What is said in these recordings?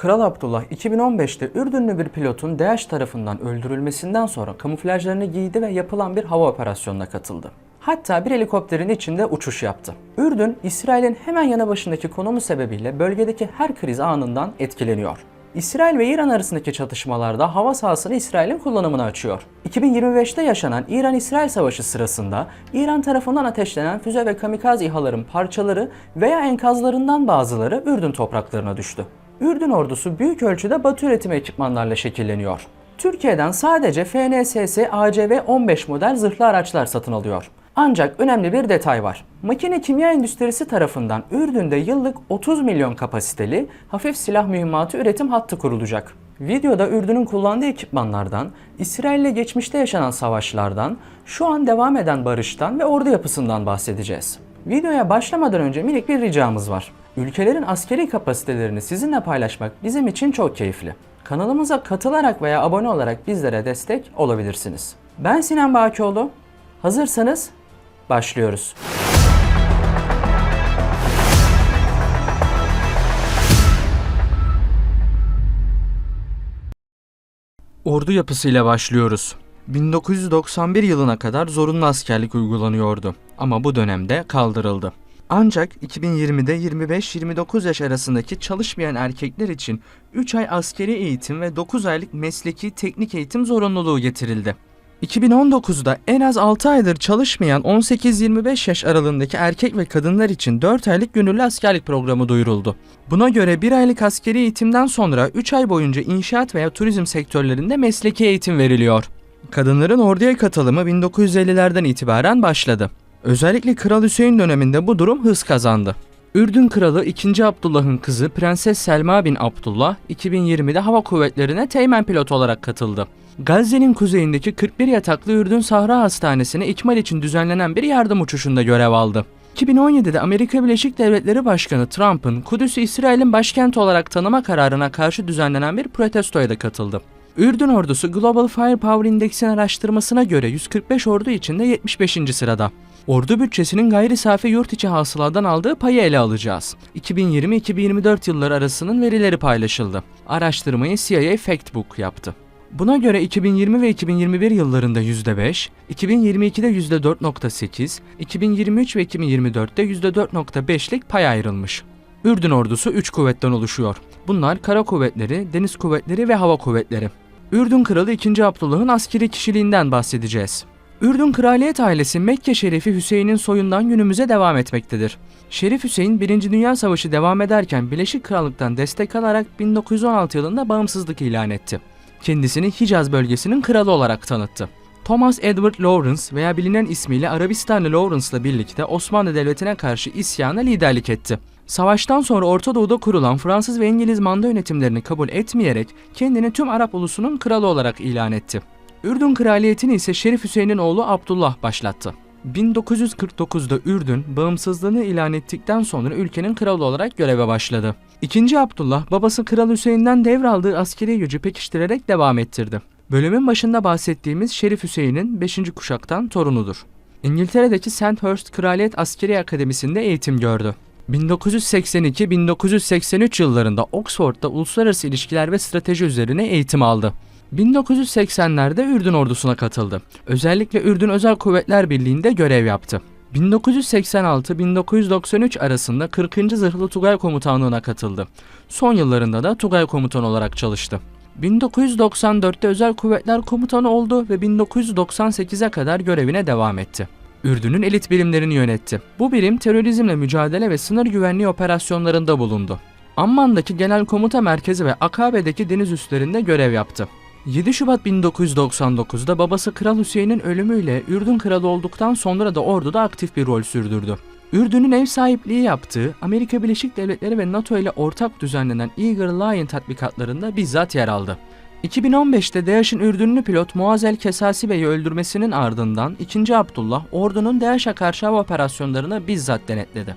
Kral Abdullah 2015'te Ürdünlü bir pilotun DAEŞ tarafından öldürülmesinden sonra kamuflajlarını giydi ve yapılan bir hava operasyonuna katıldı. Hatta bir helikopterin içinde uçuş yaptı. Ürdün, İsrail'in hemen yanı başındaki konumu sebebiyle bölgedeki her kriz anından etkileniyor. İsrail ve İran arasındaki çatışmalarda hava sahasını İsrail'in kullanımına açıyor. 2025'te yaşanan İran-İsrail savaşı sırasında İran tarafından ateşlenen füze ve kamikaz İHA'ların parçaları veya enkazlarından bazıları Ürdün topraklarına düştü. Ürdün ordusu büyük ölçüde Batı üretimi ekipmanlarla şekilleniyor. Türkiye'den sadece FNSS ACV-15 model zırhlı araçlar satın alıyor. Ancak önemli bir detay var. Makine kimya endüstrisi tarafından Ürdün'de yıllık 30 milyon kapasiteli hafif silah mühimmatı üretim hattı kurulacak. Videoda Ürdün'ün kullandığı ekipmanlardan, İsrail ile geçmişte yaşanan savaşlardan, şu an devam eden barıştan ve ordu yapısından bahsedeceğiz. Videoya başlamadan önce minik bir ricamız var. Ülkelerin askeri kapasitelerini sizinle paylaşmak bizim için çok keyifli. Kanalımıza katılarak veya abone olarak bizlere destek olabilirsiniz. Ben Sinan Bakioğlu. Hazırsanız başlıyoruz. Ordu yapısıyla başlıyoruz. 1991 yılına kadar zorunlu askerlik uygulanıyordu ama bu dönemde kaldırıldı. Ancak 2020'de 25-29 yaş arasındaki çalışmayan erkekler için 3 ay askeri eğitim ve 9 aylık mesleki teknik eğitim zorunluluğu getirildi. 2019'da en az 6 aydır çalışmayan 18-25 yaş aralığındaki erkek ve kadınlar için 4 aylık gönüllü askerlik programı duyuruldu. Buna göre 1 aylık askeri eğitimden sonra 3 ay boyunca inşaat veya turizm sektörlerinde mesleki eğitim veriliyor. Kadınların orduya katılımı 1950'lerden itibaren başladı. Özellikle Kral Hüseyin döneminde bu durum hız kazandı. Ürdün Kralı 2. Abdullah'ın kızı Prenses Selma bin Abdullah 2020'de hava kuvvetlerine teğmen pilot olarak katıldı. Gazze'nin kuzeyindeki 41 yataklı Ürdün Sahra Hastanesi'ne ikmal için düzenlenen bir yardım uçuşunda görev aldı. 2017'de Amerika Birleşik Devletleri Başkanı Trump'ın Kudüs'ü İsrail'in başkenti olarak tanıma kararına karşı düzenlenen bir protestoya da katıldı. Ürdün ordusu Global Firepower Index'in araştırmasına göre 145 ordu içinde 75. sırada. Ordu bütçesinin gayri safi yurt içi hasıladan aldığı payı ele alacağız. 2020-2024 yılları arasının verileri paylaşıldı. Araştırmayı CIA Factbook yaptı. Buna göre 2020 ve 2021 yıllarında %5, 2022'de %4.8, 2023 ve 2024'te %4.5'lik pay ayrılmış. Ürdün ordusu 3 kuvvetten oluşuyor. Bunlar kara kuvvetleri, deniz kuvvetleri ve hava kuvvetleri. Ürdün Kralı 2. Abdullah'ın askeri kişiliğinden bahsedeceğiz. Ürdün kraliyet ailesi Mekke Şerifi Hüseyin'in soyundan günümüze devam etmektedir. Şerif Hüseyin 1. Dünya Savaşı devam ederken Birleşik Krallık'tan destek alarak 1916 yılında bağımsızlık ilan etti. Kendisini Hicaz bölgesinin kralı olarak tanıttı. Thomas Edward Lawrence veya bilinen ismiyle Arabistanlı Lawrence'la birlikte Osmanlı Devleti'ne karşı isyana liderlik etti. Savaştan sonra Orta Doğu'da kurulan Fransız ve İngiliz manda yönetimlerini kabul etmeyerek kendini tüm Arap ulusunun kralı olarak ilan etti. Ürdün kraliyetini ise Şerif Hüseyin'in oğlu Abdullah başlattı. 1949'da Ürdün bağımsızlığını ilan ettikten sonra ülkenin kralı olarak göreve başladı. İkinci Abdullah babası Kral Hüseyin'den devraldığı askeri gücü pekiştirerek devam ettirdi. Bölümün başında bahsettiğimiz Şerif Hüseyin'in 5. kuşaktan torunudur. İngiltere'deki Sandhurst Kraliyet Askeri Akademisi'nde eğitim gördü. 1982-1983 yıllarında Oxford'da uluslararası ilişkiler ve strateji üzerine eğitim aldı. 1980'lerde Ürdün ordusuna katıldı. Özellikle Ürdün Özel Kuvvetler Birliği'nde görev yaptı. 1986-1993 arasında 40. Zırhlı Tugay Komutanlığı'na katıldı. Son yıllarında da Tugay Komutanı olarak çalıştı. 1994'te Özel Kuvvetler Komutanı oldu ve 1998'e kadar görevine devam etti. Ürdün'ün elit birimlerini yönetti. Bu birim terörizmle mücadele ve sınır güvenliği operasyonlarında bulundu. Amman'daki Genel Komuta Merkezi ve Akabe'deki deniz üslerinde görev yaptı. 7 Şubat 1999'da babası Kral Hüseyin'in ölümüyle Ürdün kralı olduktan sonra da orduda aktif bir rol sürdürdü. Ürdün'ün ev sahipliği yaptığı Amerika Birleşik Devletleri ve NATO ile ortak düzenlenen Eagle Lion tatbikatlarında bizzat yer aldı. 2015'te DAEŞ'in Ürdünlü pilot Muazel Kesasi Bey'i öldürmesinin ardından 2. Abdullah ordunun DAEŞ'e karşı hava operasyonlarını bizzat denetledi.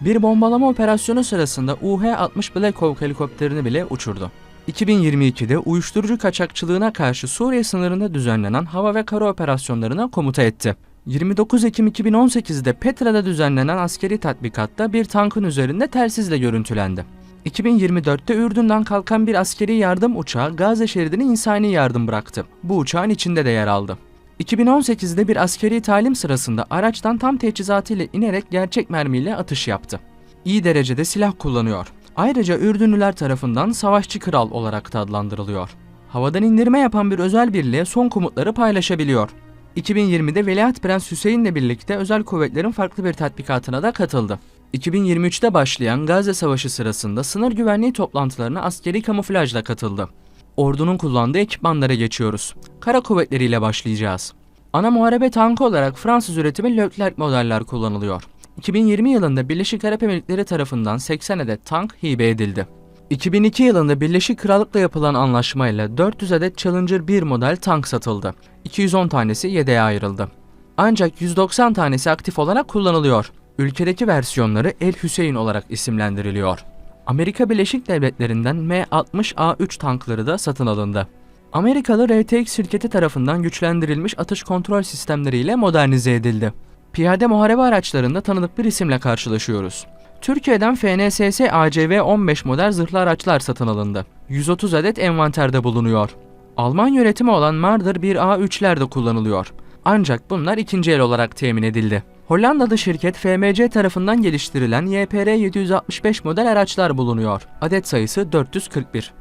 Bir bombalama operasyonu sırasında UH-60 Black Hawk helikopterini bile uçurdu. 2022'de uyuşturucu kaçakçılığına karşı Suriye sınırında düzenlenen hava ve kara operasyonlarına komuta etti. 29 Ekim 2018'de Petra'da düzenlenen askeri tatbikatta bir tankın üzerinde telsizle görüntülendi. 2024'te Ürdün'den kalkan bir askeri yardım uçağı Gazze şeridine insani yardım bıraktı. Bu uçağın içinde de yer aldı. 2018'de bir askeri talim sırasında araçtan tam teçhizatıyla inerek gerçek mermiyle atış yaptı. İyi derecede silah kullanıyor. Ayrıca Ürdünlüler tarafından savaşçı kral olarak da adlandırılıyor. Havadan indirme yapan bir özel birliğe son komutları paylaşabiliyor. 2020'de Veliaht Prens Hüseyin'le birlikte özel kuvvetlerin farklı bir tatbikatına da katıldı. 2023'te başlayan Gazze Savaşı sırasında sınır güvenliği toplantılarına askeri kamuflajla katıldı. Ordunun kullandığı ekipmanlara geçiyoruz. Kara kuvvetleriyle başlayacağız. Ana muharebe tankı olarak Fransız üretimi Leclerc modeller kullanılıyor. 2020 yılında Birleşik Arap Emirlikleri tarafından 80 adet tank hibe edildi. 2002 yılında Birleşik Krallık'la yapılan anlaşmayla 400 adet Challenger 1 model tank satıldı. 210 tanesi yedeğe ayrıldı. Ancak 190 tanesi aktif olarak kullanılıyor. Ülkedeki versiyonları El Hüseyin olarak isimlendiriliyor. Amerika Birleşik Devletleri'nden M60A3 tankları da satın alındı. Amerikalı RTX şirketi tarafından güçlendirilmiş atış kontrol sistemleriyle modernize edildi. Piyade muharebe araçlarında tanıdık bir isimle karşılaşıyoruz. Türkiye'den FNSS ACV 15 model zırhlı araçlar satın alındı. 130 adet envanterde bulunuyor. Alman yönetimi olan Marder 1A3'ler de kullanılıyor. Ancak bunlar ikinci el olarak temin edildi. Hollandalı şirket FMC tarafından geliştirilen YPR 765 model araçlar bulunuyor. Adet sayısı 441.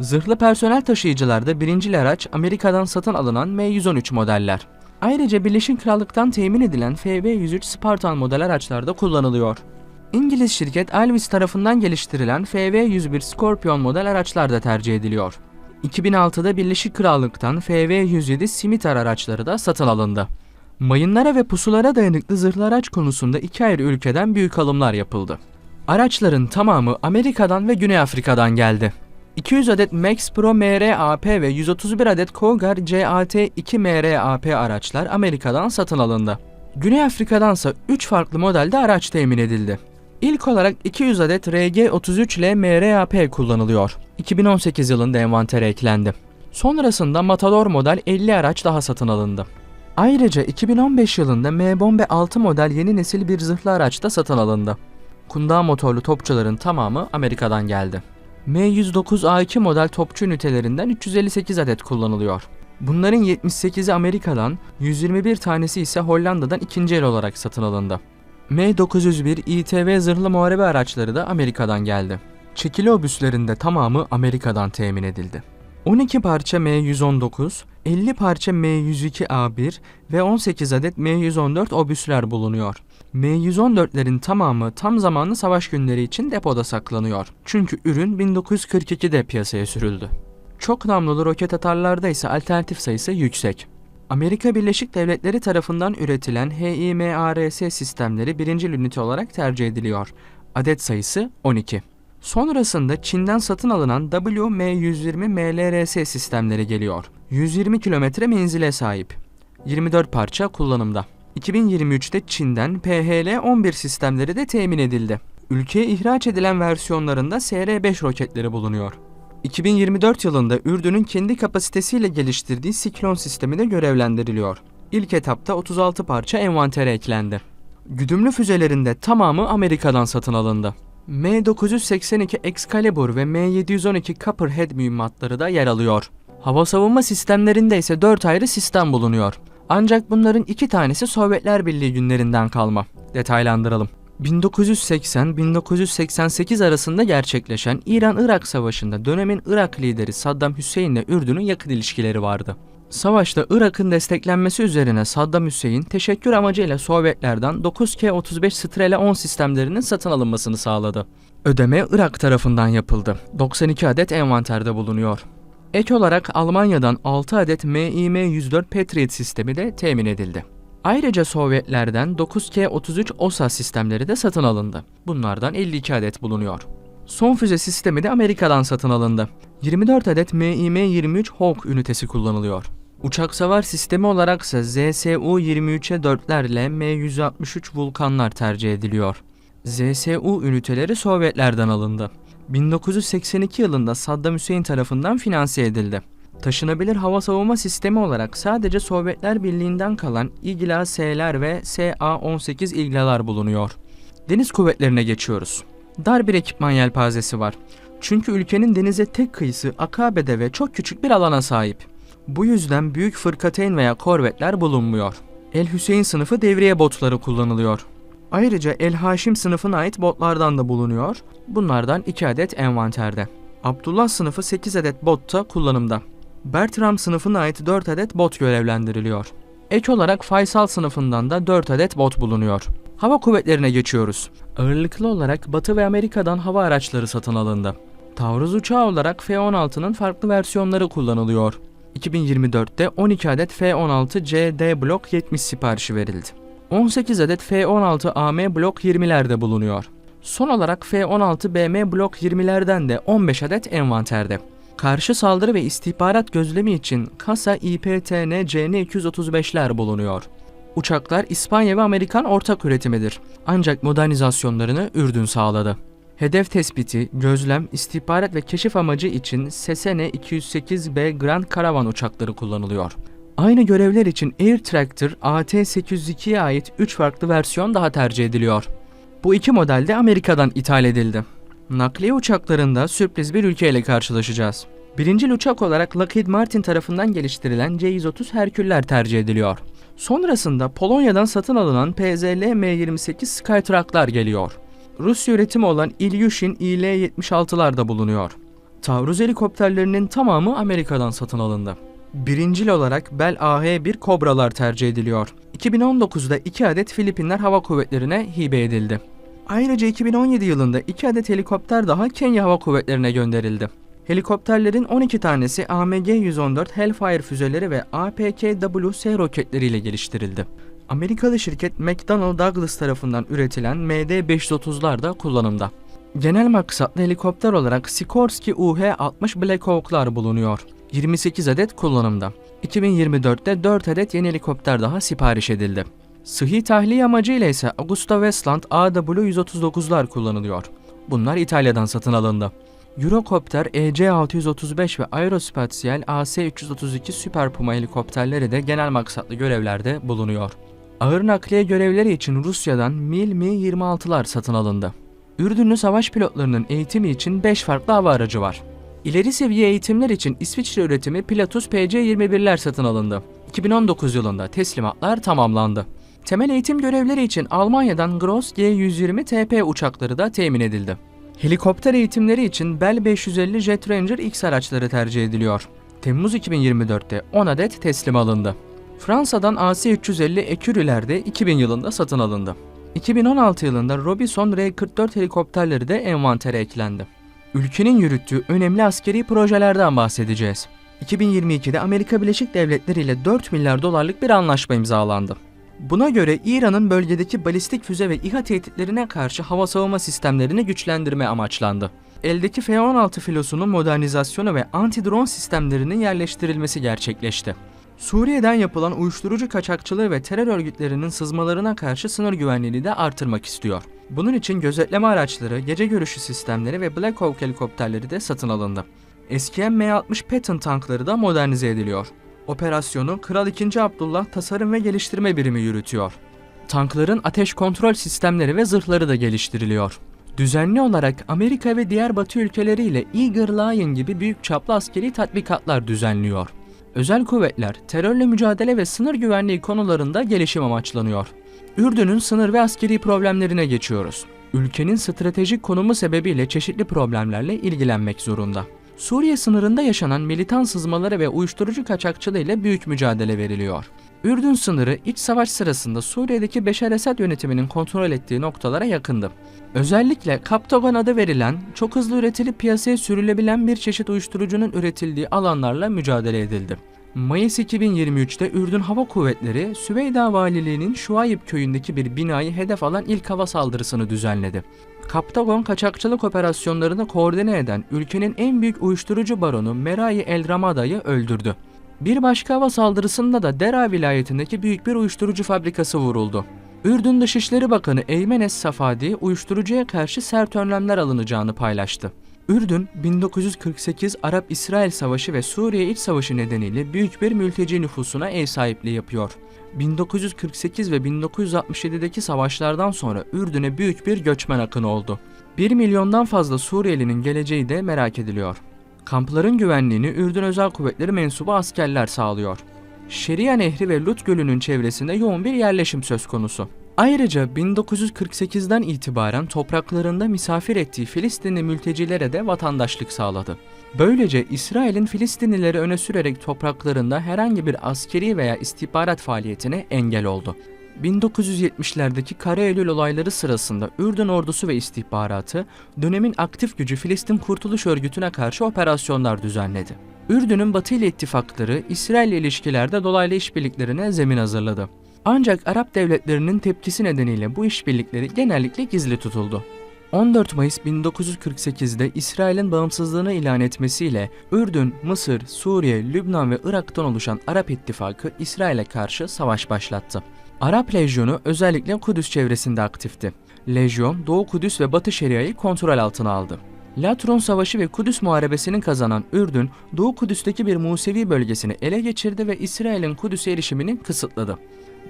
Zırhlı personel taşıyıcılarda birincil araç Amerika'dan satın alınan M113 modeller. Ayrıca Birleşik Krallık'tan temin edilen FV-103 Spartan model araçlarda kullanılıyor. İngiliz şirket Alvis tarafından geliştirilen FV-101 Scorpion model araçlar da tercih ediliyor. 2006'da Birleşik Krallık'tan FV-107 Scimitar araçları da satın alındı. Mayınlara ve pusulara dayanıklı zırhlı araç konusunda iki ayrı ülkeden büyük alımlar yapıldı. Araçların tamamı Amerika'dan ve Güney Afrika'dan geldi. 200 adet Max Pro MRAP ve 131 adet Cougar CAT-2 MRAP araçlar Amerika'dan satın alındı. Güney Afrika'dansa 3 farklı modelde araç temin edildi. İlk olarak 200 adet RG-33L MRAP kullanılıyor. 2018 yılında envantere eklendi. Sonrasında Matador model 50 araç daha satın alındı. Ayrıca 2015 yılında M-Bombe 6 model yeni nesil bir zırhlı araç da satın alındı. Kundağ motorlu topçuların tamamı Amerika'dan geldi. M109A2 model topçu ünitelerinden 358 adet kullanılıyor. Bunların 78'i Amerika'dan, 121 tanesi ise Hollanda'dan ikinci el olarak satın alındı. M901 İTV zırhlı muharebe araçları da Amerika'dan geldi. Çekili obüslerinde tamamı Amerika'dan temin edildi. 12 parça M119, 50 parça M102A1 ve 18 adet M114 obüsler bulunuyor. M114'lerin tamamı tam zamanlı savaş günleri için depoda saklanıyor. Çünkü ürün 1942'de piyasaya sürüldü. Çok namlulu roket atarlarda ise alternatif sayısı yüksek. Amerika Birleşik Devletleri tarafından üretilen HIMARS sistemleri birinci ünite olarak tercih ediliyor. Adet sayısı 12. Sonrasında Çin'den satın alınan WM120 MLRS sistemleri geliyor. 120 kilometre menzile sahip. 24 parça kullanımda. 2023'te Çin'den PHL-11 sistemleri de temin edildi. Ülkeye ihraç edilen versiyonlarında SR-5 roketleri bulunuyor. 2024 yılında Ürdün'ün kendi kapasitesiyle geliştirdiği Siklon sistemi de görevlendiriliyor. İlk etapta 36 parça envantere eklendi. Güdümlü füzelerinde tamamı Amerika'dan satın alındı. M982 Excalibur ve M712 Copperhead mühimmatları da yer alıyor. Hava savunma sistemlerinde ise 4 ayrı sistem bulunuyor. Ancak bunların iki tanesi Sovyetler Birliği günlerinden kalma. Detaylandıralım. 1980-1988 arasında gerçekleşen İran-Irak Savaşı'nda dönemin Irak lideri Saddam Hüseyin ile Ürdün'ün yakın ilişkileri vardı. Savaşta Irak'ın desteklenmesi üzerine Saddam Hüseyin teşekkür amacıyla Sovyetlerden 9K-35 Strela 10 sistemlerinin satın alınmasını sağladı. Ödeme Irak tarafından yapıldı. 92 adet envanterde bulunuyor. Ek olarak Almanya'dan 6 adet MİM-104 Patriot sistemi de temin edildi. Ayrıca Sovyetlerden 9K-33 OSA sistemleri de satın alındı. Bunlardan 52 adet bulunuyor. Son füze sistemi de Amerika'dan satın alındı. 24 adet MİM-23 Hawk ünitesi kullanılıyor. Uçak savar sistemi olaraksa ZSU-23'e 4'lerle M163 Vulkanlar tercih ediliyor. ZSU üniteleri Sovyetlerden alındı. 1982 yılında Saddam Hüseyin tarafından finanse edildi. Taşınabilir hava savunma sistemi olarak sadece Sovyetler Birliği'nden kalan İGLA-S'ler ve SA-18 İGLA'lar bulunuyor. Deniz kuvvetlerine geçiyoruz. dar bir ekipman yelpazesi var. Çünkü ülkenin denize tek kıyısı Akabe'de ve çok küçük bir alana sahip. Bu yüzden büyük fırkateyn veya korvetler bulunmuyor. El Hüseyin sınıfı devriye botları kullanılıyor. Ayrıca El Haşim sınıfına ait botlardan da bulunuyor. Bunlardan 2 adet envanterde. Abdullah sınıfı 8 adet botta kullanımda. Bertram sınıfına ait 4 adet bot görevlendiriliyor. Ek olarak Faysal sınıfından da 4 adet bot bulunuyor. Hava kuvvetlerine geçiyoruz. Ağırlıklı olarak Batı ve Amerika'dan hava araçları satın alındı. Taarruz uçağı olarak F-16'nın farklı versiyonları kullanılıyor. 2024'te 12 adet F-16 CD Block 70 siparişi verildi. 18 adet F-16 AM Block 20'ler de bulunuyor. Son olarak F-16 BM Block 20'lerden de 15 adet envanterde. Karşı saldırı ve istihbarat gözlemi için Kasa İPTN CN-235'ler bulunuyor. Uçaklar İspanya ve Amerikan ortak üretimidir. Ancak modernizasyonlarını Ürdün sağladı. Hedef tespiti, gözlem, istihbarat ve keşif amacı için Sesene 208B Grand Caravan uçakları kullanılıyor. Aynı görevler için Air Tractor AT-802'ye ait 3 farklı versiyon daha tercih ediliyor. Bu iki model de Amerika'dan ithal edildi. Nakliye uçaklarında sürpriz bir ülkeyle karşılaşacağız. Birincil uçak olarak Lockheed Martin tarafından geliştirilen C-130 Herküller tercih ediliyor. Sonrasında Polonya'dan satın alınan PZL M28 Skytruck'lar geliyor. Rusya üretimi olan Ilyushin Il-76'lar da bulunuyor. Taarruz helikopterlerinin tamamı Amerika'dan satın alındı. Birincil olarak Bell AH-1 Kobralar tercih ediliyor. 2019'da 2 adet Filipinler Hava Kuvvetleri'ne hibe edildi. Ayrıca 2017 yılında 2 adet helikopter daha Kenya Hava Kuvvetleri'ne gönderildi. Helikopterlerin 12 tanesi AMG-114 Hellfire füzeleri ve APKWS roketleriyle geliştirildi. Amerikalı şirket McDonnell Douglas tarafından üretilen MD-530'lar da kullanımda. Genel maksatlı helikopter olarak Sikorsky UH-60 Black Hawk'lar bulunuyor. 28 adet kullanımda. 2024'te 4 adet yeni helikopter daha sipariş edildi. Sıhhi tahliye amacıyla ise Augusta Westland AW-139'lar kullanılıyor. Bunlar İtalya'dan satın alındı. Eurocopter EC-635 ve Aerospatial AC-332 Super Puma helikopterleri de genel maksatlı görevlerde bulunuyor. Ağır nakliye görevleri için Rusya'dan Mil Mi-26'lar satın alındı. Ürdünlü savaş pilotlarının eğitimi için 5 farklı hava aracı var. İleri seviye eğitimler için İsviçre üretimi Pilatus PC-21'ler satın alındı. 2019 yılında teslimatlar tamamlandı. Temel eğitim görevleri için Almanya'dan Gross G-120 TP uçakları da temin edildi. Helikopter eğitimleri için Bell 550 Jet Ranger X araçları tercih ediliyor. Temmuz 2024'te 10 adet teslim alındı. Fransa'dan AC-350 Ecureux'ler de 2000 yılında satın alındı. 2016 yılında Robinson R-44 helikopterleri de envantere eklendi. Ülkenin yürüttüğü önemli askeri projelerden bahsedeceğiz. 2022'de Amerika Birleşik Devletleri ile 4 milyar dolarlık bir anlaşma imzalandı. Buna göre İran'ın bölgedeki balistik füze ve İHA tehditlerine karşı hava savunma sistemlerini güçlendirme amaçlandı. Eldeki F-16 filosunun modernizasyonu ve anti-drone sistemlerinin yerleştirilmesi gerçekleşti. Suriye'den yapılan uyuşturucu kaçakçılığı ve terör örgütlerinin sızmalarına karşı sınır güvenliğini de artırmak istiyor. Bunun için gözetleme araçları, gece görüşü sistemleri ve Black Hawk helikopterleri de satın alındı. Eskiyen M60 Patton tankları da modernize ediliyor. Operasyonu Kral II. Abdullah Tasarım ve Geliştirme Birimi yürütüyor. Tankların ateş kontrol sistemleri ve zırhları da geliştiriliyor. Düzenli olarak Amerika ve diğer batı ülkeleriyle Eager Lion gibi büyük çaplı askeri tatbikatlar düzenliyor. Özel kuvvetler, terörle mücadele ve sınır güvenliği konularında gelişim amaçlanıyor. Ürdün'ün sınır ve askeri problemlerine geçiyoruz. Ülkenin stratejik konumu sebebiyle çeşitli problemlerle ilgilenmek zorunda. Suriye sınırında yaşanan militan sızmaları ve uyuşturucu kaçakçılığı ile büyük mücadele veriliyor. Ürdün sınırı iç savaş sırasında Suriye'deki Beşar Esad yönetiminin kontrol ettiği noktalara yakındı. Özellikle Kaptagon adı verilen, çok hızlı üretilip piyasaya sürülebilen bir çeşit uyuşturucunun üretildiği alanlarla mücadele edildi. Mayıs 2023'te Ürdün Hava Kuvvetleri, Süveyda Valiliği'nin Şuayb köyündeki bir binayı hedef alan ilk hava saldırısını düzenledi. Kaptagon kaçakçılık operasyonlarını koordine eden ülkenin en büyük uyuşturucu baronu Merai El Ramada'yı öldürdü. Bir başka hava saldırısında da Dera vilayetindeki büyük bir uyuşturucu fabrikası vuruldu. Ürdün Dışişleri Bakanı Eymen Es Safadi uyuşturucuya karşı sert önlemler alınacağını paylaştı. Ürdün 1948 Arap-İsrail Savaşı ve Suriye İç Savaşı nedeniyle büyük bir mülteci nüfusuna ev sahipliği yapıyor. 1948 ve 1967'deki savaşlardan sonra Ürdün'e büyük bir göçmen akını oldu. 1 milyondan fazla Suriyelinin geleceği de merak ediliyor. Kampların güvenliğini Ürdün Özel Kuvvetleri mensubu askerler sağlıyor. Şeria Nehri ve Lut Gölü'nün çevresinde yoğun bir yerleşim söz konusu. Ayrıca 1948'den itibaren topraklarında misafir ettiği Filistinli mültecilere de vatandaşlık sağladı. Böylece İsrail'in Filistinlileri öne sürerek topraklarında herhangi bir askeri veya istihbarat faaliyetine engel oldu. 1970'lerdeki Kara Eylül olayları sırasında Ürdün ordusu ve istihbaratı dönemin aktif gücü Filistin Kurtuluş Örgütü'ne karşı operasyonlar düzenledi. Ürdün'ün Batı ile ittifakları İsrail ile ilişkilerde dolaylı işbirliklerine zemin hazırladı. Ancak Arap devletlerinin tepkisi nedeniyle bu işbirlikleri genellikle gizli tutuldu. 14 Mayıs 1948'de İsrail'in bağımsızlığını ilan etmesiyle Ürdün, Mısır, Suriye, Lübnan ve Irak'tan oluşan Arap İttifakı İsrail'e karşı savaş başlattı. Arap Lejyonu özellikle Kudüs çevresinde aktifti. Lejyon, Doğu Kudüs ve Batı Şeria'yı kontrol altına aldı. Latron Savaşı ve Kudüs Muharebesi'ni kazanan Ürdün, Doğu Kudüs'teki bir Musevi bölgesini ele geçirdi ve İsrail'in Kudüs'e erişimini kısıtladı.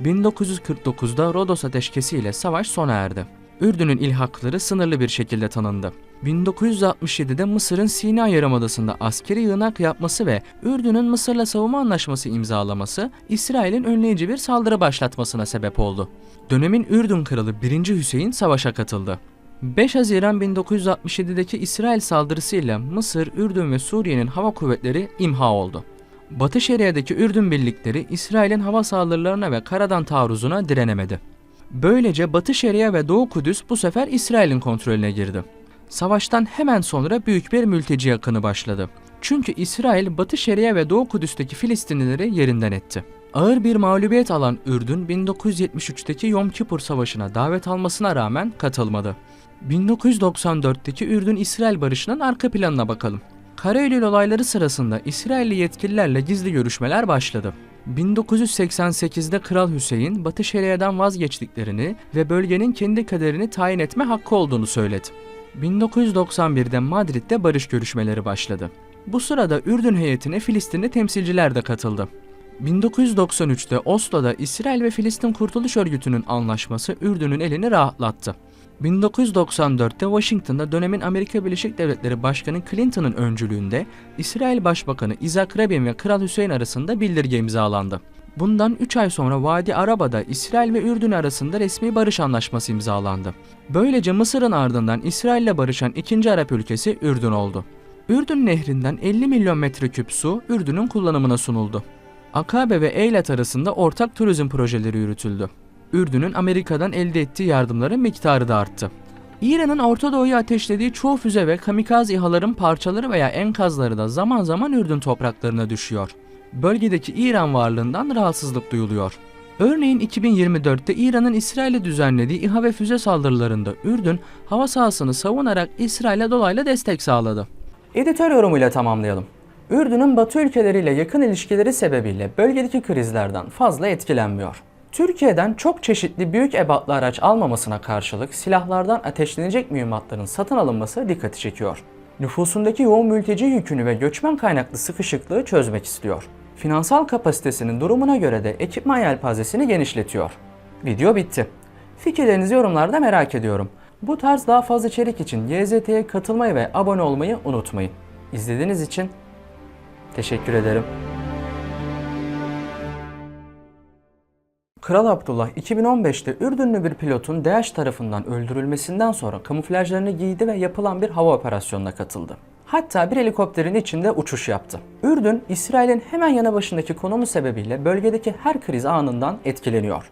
1949'da Rodos Ateşkesi ile savaş sona erdi. Ürdün'ün ilhakları sınırlı bir şekilde tanındı. 1967'de Mısır'ın Sina Yarımadası'nda askeri yığınak yapması ve Ürdün'ün Mısır'la savunma anlaşması imzalaması İsrail'in önleyici bir saldırı başlatmasına sebep oldu. Dönemin Ürdün kralı 1. Hüseyin savaşa katıldı. 5 Haziran 1967'deki İsrail saldırısıyla Mısır, Ürdün ve Suriye'nin hava kuvvetleri imha oldu. Batı Şeria'daki Ürdün birlikleri İsrail'in hava saldırılarına ve karadan taarruzuna direnemedi. Böylece Batı Şeria ve Doğu Kudüs bu sefer İsrail'in kontrolüne girdi. Savaştan hemen sonra büyük bir mülteci akını başladı. Çünkü İsrail Batı Şeria ve Doğu Kudüs'teki Filistinlileri yerinden etti. Ağır bir mağlubiyet alan Ürdün 1973'teki Yom Kippur Savaşı'na davet almasına rağmen katılmadı. 1994'teki Ürdün-İsrail barışının arka planına bakalım. Kara Eylül olayları sırasında İsrailli yetkililerle gizli görüşmeler başladı. 1988'de Kral Hüseyin, Batı Şeria'dan vazgeçtiklerini ve bölgenin kendi kaderini tayin etme hakkı olduğunu söyledi. 1991'de Madrid'de barış görüşmeleri başladı. Bu sırada Ürdün heyetine Filistinli temsilciler de katıldı. 1993'te Oslo'da İsrail ve Filistin Kurtuluş Örgütü'nün anlaşması Ürdün'ün elini rahatlattı. 1994'te Washington'da dönemin Amerika Birleşik Devletleri Başkanı Clinton'ın öncülüğünde İsrail Başbakanı Isaac Rabin ve Kral Hüseyin arasında bildirge imzalandı. Bundan 3 ay sonra Vadi Araba'da İsrail ve Ürdün arasında resmi barış anlaşması imzalandı. Böylece Mısır'ın ardından İsrail'le barışan ikinci Arap ülkesi Ürdün oldu. Ürdün nehrinden 50 milyon metreküp su Ürdün'ün kullanımına sunuldu. Akabe ve Eylet arasında ortak turizm projeleri yürütüldü. Ürdün'ün Amerika'dan elde ettiği yardımların miktarı da arttı. İran'ın Orta Doğu'ya ateşlediği çoğu füze ve kamikaz İHA'ların parçaları veya enkazları da zaman zaman Ürdün topraklarına düşüyor. Bölgedeki İran varlığından rahatsızlık duyuluyor. Örneğin 2024'te İran'ın İsrail'e düzenlediği İHA ve füze saldırılarında Ürdün hava sahasını savunarak İsrail'e dolaylı destek sağladı. Editör yorumuyla tamamlayalım. Ürdün'ün Batı ülkeleriyle yakın ilişkileri sebebiyle bölgedeki krizlerden fazla etkilenmiyor. Türkiye'den çok çeşitli büyük ebatlı araç almamasına karşılık silahlardan ateşlenecek mühimmatların satın alınması dikkati çekiyor. Nüfusundaki yoğun mülteci yükünü ve göçmen kaynaklı sıkışıklığı çözmek istiyor. Finansal kapasitesinin durumuna göre de ekipman yelpazesini genişletiyor. Video bitti. Fikirlerinizi yorumlarda merak ediyorum. Bu tarz daha fazla içerik için YZT'ye katılmayı ve abone olmayı unutmayın. İzlediğiniz için teşekkür ederim. Kral Abdullah 2015'te Ürdünlü bir pilotun DAEŞ tarafından öldürülmesinden sonra kamuflajlarını giydi ve yapılan bir hava operasyonuna katıldı. Hatta bir helikopterin içinde uçuş yaptı. Ürdün, İsrail'in hemen yanı başındaki konumu sebebiyle bölgedeki her kriz anından etkileniyor.